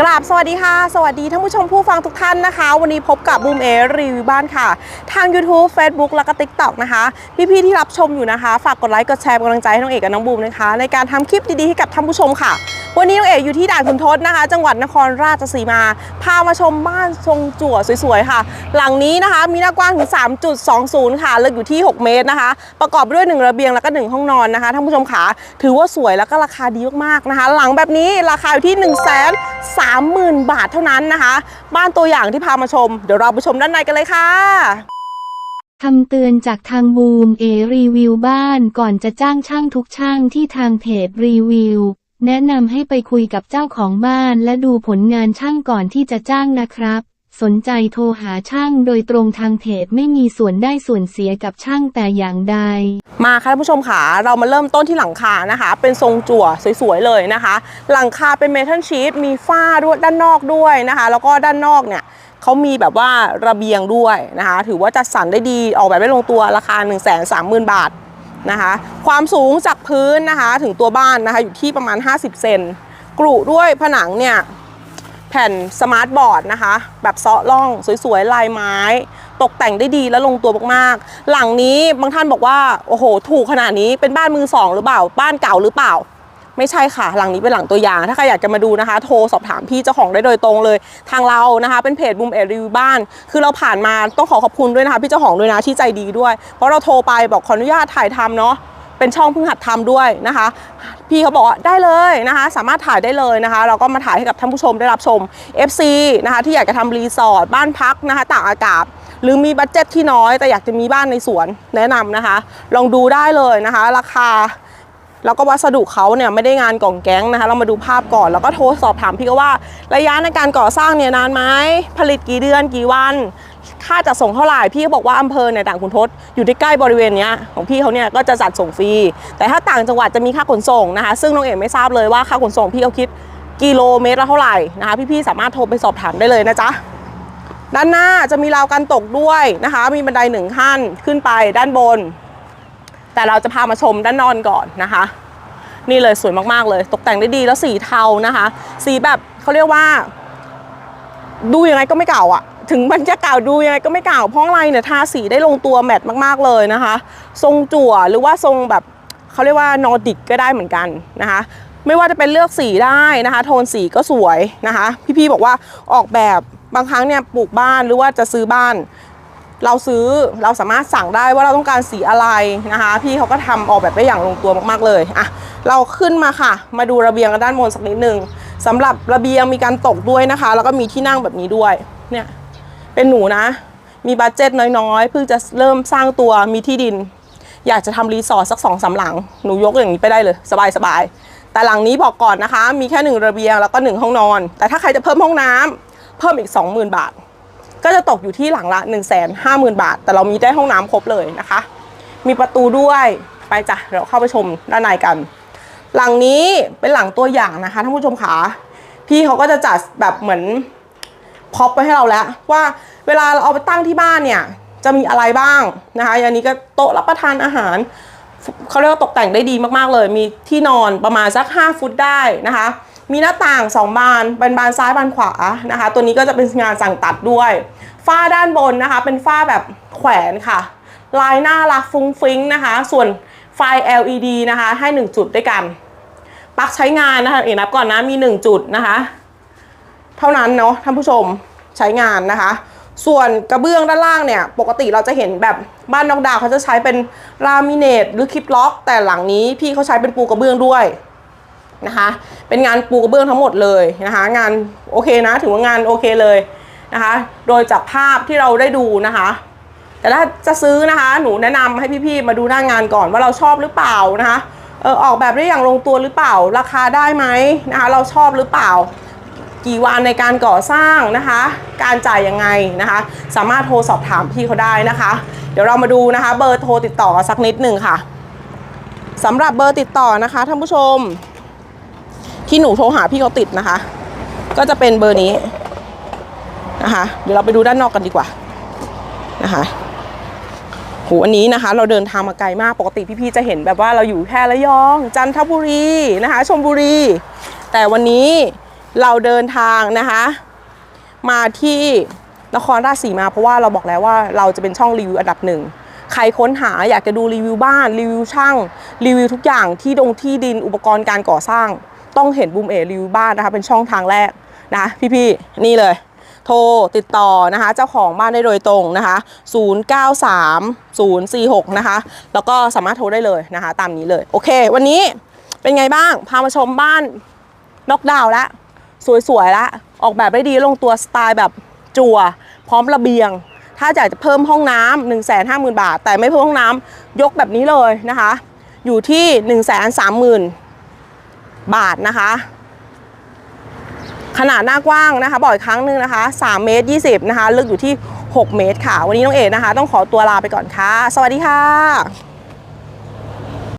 กราบสวัสดีค่ะ สวัสดีท่านผู้ชมผู้ฟังทุกท่านนะคะ วันนี้พบกับบูมเอรีวิวบ้านค่ะ ทาง YouTube Facebook แล้วก็ TikTok นะคะ พี่ๆที่รับชมอยู่นะคะ ฝากกดไลค์กดแชร์เป็นกำลังใจให้น้องเอกกับน้องบูมนะคะ ในการทำคลิปดีๆให้กับท่านผู้ชมค่ะ วันนี้น้องเอกอยู่ที่ด่านขุนทดนะคะ จังหวัดนครราชสีมา พามาชมบ้านทรงจั่วสวยๆค่ะ หลังนี้นะคะมีหน้ากว้างถึง 3.20 ค่ะ ลึกอยู่ที่ 6 เมตรนะคะ ประกอบด้วย 1 ระเบียงแล้วก็ 1 ห้องนอนนะคะท่านผู้ชมขาถือว่าสวยแล้วก็ราคาดีมากๆนะคะ หลังแบบนี้ราคาอยู่ที่ 1 3 0 0 0 0 บาทเท่านั้นนะคะ บ้านตัวอย่างที่พามาชม เดี๋ยวเราไปชมด้านในกันเลยค่ะคำเตือนจากทางบูมเอรีวิวบ้านก่อนจะจ้างช่างทุกช่างที่ทางเพจรีวิว แนะนำให้ไปคุยกับเจ้าของบ้านและดูผลงานช่างก่อนที่จะจ้างนะครับ สนใจโทรหาช่างโดยตรงทางเพจไม่มีส่วนได้ส่วนเสียกับช่างแต่อย่างใด มาค่ะท่านผู้ชมค่ะเรามาเริ่มต้นที่หลังคานะคะ เป็นทรงจั่วสวยๆเลยนะคะ หลังคาเป็นเมทัลชีทมีฝ้าด้วยด้านนอกด้วยนะคะ แล้วก็ด้านนอกเนี่ยเขามีแบบว่าระเบียงด้วยนะคะ ถือว่าจัดสรรได้ดีออกแบบได้ลงตัวราคา 1 3 0 0 0 0 บาท นะคะ ความสูงจากพื้นนะคะถึงตัวบ้านนะคะอยู่ที่ประมาณ 50 เซนกรุด้วยผนังเนี่ยแผ่นสมาร์ทบอร์ดนะคะ แบบเซาะล่องสวยๆ ลายไม้ ตกแต่งได้ดีและลงตัวมากๆ หลังนี้บางท่านบอกว่า โอ้โห ถูกขนาดนี้เป็นบ้านมือสองหรือเปล่า บ้านเก่าหรือเปล่า ไม่ใช่ค่ะหลังนี้เป็นหลังตัวอย่าง ถ้าใครอยากจะมาดูนะคะ โทรสอบถามพี่เจ้าของได้โดยตรงเลย ทางเรานะคะ เป็นเพจบูมเอรีวิวบ้าน คือเราผ่านมาต้องขอขอบคุณด้วยนะคะ พี่เจ้าของด้วยนะที่ใจดีด้วย เพราะเราโทรไปบอกขออนุญาตถ่ายทำเนาะเป็นช่องเพิ่งหัดทำด้วยนะคะ พี่เขาบอกว่าได้เลยนะคะ สามารถถ่ายได้เลยนะคะ เราก็มาถ่ายให้กับท่านผู้ชมได้รับชม FC นะคะที่อยากจะทำรีสอร์ทบ้านพักนะคะต่ากอากาศหรือมีบัตเจ็ตที่น้อยแต่อยากจะมีบ้านในสวนแนะนำนะคะ ลองดูได้เลยนะคะ ราคา แล้วก็วัสดุเขาเนี่ยไม่ได้งานกล่องแก๊งนะคะ เรามาดูภาพก่อน แล้วก็โทรสอบถามพี่ก็ว่า ระยะในการก่อสร้างเนี่ยนานไหมผลิตกี่เดือนกี่วัน ค่าจัดส่งเท่าไหร่พี่ก็บอกว่าอำเภอเนี่ยต่างขุนทศอยู่ที่ใกล้บริเวณเนี้ยของพี่เขาเนี่ยก็จะจัดส่งฟรีแต่ถ้าต่างจังหวัดจะมีค่าขนส่งนะคะ ซึ่งน้องเอ๋ไม่ทราบเลยว่าค่าขนส่งพี่เขาคิดกิโลเมตรละเท่าไหร่นะคะพี่ๆสามารถโทรไปสอบถามได้เลยนะจ๊ะด้านหน้าจะมีราวกันตกด้วยนะคะ มีบันไดหนึ่งขั้นขึ้นไปด้านบน แต่เราจะพามาชมด้านนอนก่อนนะคะ นี่เลยสวยมากๆเลย ตกแต่งได้ดีแล้วสีเทานะคะ สีแบบเขาเรียกว่า ดูยังไงก็ไม่เก่าอะถึงมันจะเก่าดูยังไงก็ไม่เก่าเพราะอะไรเนี่ยทาสีได้ลงตัวแมทมากๆเลยนะคะ ทรงจั่วหรือว่าทรงแบบเขาเรียกว่านอร์ดิกก็ได้เหมือนกันนะคะไม่ว่าจะเป็นเลือกสีได้นะคะ โทนสีก็สวยนะคะ พี่ๆบอกว่าออกแบบบางครั้งเนี่ยปลูกบ้านหรือว่าจะซื้อบ้าน เราซื้อเราสามารถสั่งได้ว่าเราต้องการสีอะไรนะคะ พี่เขาก็ทำออกแบบได้อย่างลงตัวมากๆเลยอะเราขึ้นมาค่ะ มาดูระเบียงกันด้านบนสักนิดนึงสำหรับระเบียงมีการตกด้วยนะคะ แล้วก็มีที่นั่งแบบนี้ด้วยเนี่ยเป็นหนูนะ มีบัตเจ็ตน้อยๆเพิ่งจะเริ่มสร้างตัวมีที่ดิน อยากจะทำรีสอร์ทสักสองสามหลังหนูยกอย่างนี้ไปได้เลย สบายๆแต่หลังนี้บอกก่อนนะคะ มีแค่หนึ่งระเบียงแล้วก็หนึ่งห้องนอน แต่ถ้าใครจะเพิ่มห้องน้ำเพิ่มอีก 20,000 บาท ก็จะตกอยู่ที่หลังละ 1 5 0 0 0 0 บาท แต่เรามีได้ห้องน้ำครบเลยนะคะ มีประตูด้วยไปจ้ะเดี๋ยวเข้าไปชมด้านในกัน หลังนี้เป็นหลังตัวอย่างนะคะท่านผู้ชมขาพี่เขาก็จะจัดแบบเหมือนพ็อปไว้ให้เราแล้ว ว่าเวลาเราเอาไปตั้งที่บ้านเนี่ยจะมีอะไรบ้างนะคะอย่างนี้ก็โต๊ะรับประทานอาหารเขาเรียกว่าตกแต่งได้ดีมากๆเลย มีที่นอนประมาณสัก 5 ฟุตได้นะคะ มีหน้าต่าง 2 บานเป็นบานซ้ายบานขวานะคะ ตัวนี้ก็จะเป็นงานสั่งตัดด้วยฝ้าด้านบนนะคะ เป็นฝ้าแบบแขวนค่ะ ลายน่ารักฟุ้งฟิ้งนะคะ ส่วนไฟ LED นะคะ ให้ 1 จุดด้วยกันปลั๊กใช้งานนะคะเอกนับก่อนนะมี 1 จุดนะคะ เท่านั้นเนาะท่านผู้ชมใช้งานนะคะ ส่วนกระเบื้องด้านล่างเนี่ย ปกติเราจะเห็นแบบบ้านนอกดาวเขาจะใช้เป็นลามิเนตหรือคลิปล็อก แต่หลังนี้พี่เขาใช้เป็นปูกระเบื้องด้วย นะคะ เป็นงานปูกระเบื้องทั้งหมดเลยนะคะ งานโอเคนะถือว่างานโอเคเลยนะคะ โดยจากภาพที่เราได้ดูนะคะ แต่ถ้าจะซื้อนะคะ หนูแนะนำให้พี่ๆมาดูหน้างานก่อนว่าเราชอบหรือเปล่านะคะเออออกแบบได้อย่างลงตัวหรือเปล่า ราคาได้ไหมนะคะ เราชอบหรือเปล่า กี่วันในการก่อสร้างนะคะ การจ่ายยังไงนะคะ สามารถโทรสอบถามพี่เขาได้นะคะ เดี๋ยวเรามาดูนะคะ เบอร์โทรติดต่อสักนิดหนึ่งค่ะสำหรับเบอร์ติดต่อนะคะท่านผู้ชม ที่หนูโทรหาพี่เขาติดนะคะ ก็จะเป็นเบอร์นี้นะคะ เดี๋ยวเราไปดูด้านนอกกันดีกว่านะคะโหอันนี้นะคะ เราเดินทางมาไกลมากปกติพี่ๆจะเห็นแบบว่าเราอยู่แค่ระยอง จันทบุรีนะคะชลบุรี แต่วันนี้เราเดินทางนะคะ มาที่นครราชสีมาเพราะว่าเราบอกแล้วว่าเราจะเป็นช่องรีวิวอันดับหนึ่งใครค้นหาอยากจะดูรีวิวบ้านรีวิวช่างรีวิวทุกอย่างที่ดงที่ดินอุปกรณ์การก่อสร้าง ต้องเห็นบูมเอรีวิวบ้านนะคะเป็นช่องทางแรกนะพี่ๆนี่เลย โทรติดต่อนะคะเจ้าของบ้านได้โดยตรงนะคะ 093 046 นะคะ แล้วก็สามารถโทรได้เลยนะคะ ตามนี้เลย โอเค วันนี้เป็นไงบ้าง พามาชมบ้านน็อกดาวน์แล้วสวยๆแล้วออกแบบได้ดีลงตัวสไตล์แบบจั่ว พร้อมระเบียง ถ้าอยากจะเพิ่มห้องน้ำ1 5 0 0 0 0 บาท แต่ไม่เพิ่มห้องน้ำยกแบบนี้เลยนะคะ อยู่ที่ 1 3 0 0 0 0 บาทนะคะ ขนาดหน้ากว้างนะคะ บ่อยครั้งหนึ่งนะคะ3เมตร20นะคะ ลึกอยู่ที่ 6 เมตรค่ะ วันนี้น้องเอ๋นะคะ ต้องขอตัวลาไปก่อนค่ะ สวัสดีค่ะ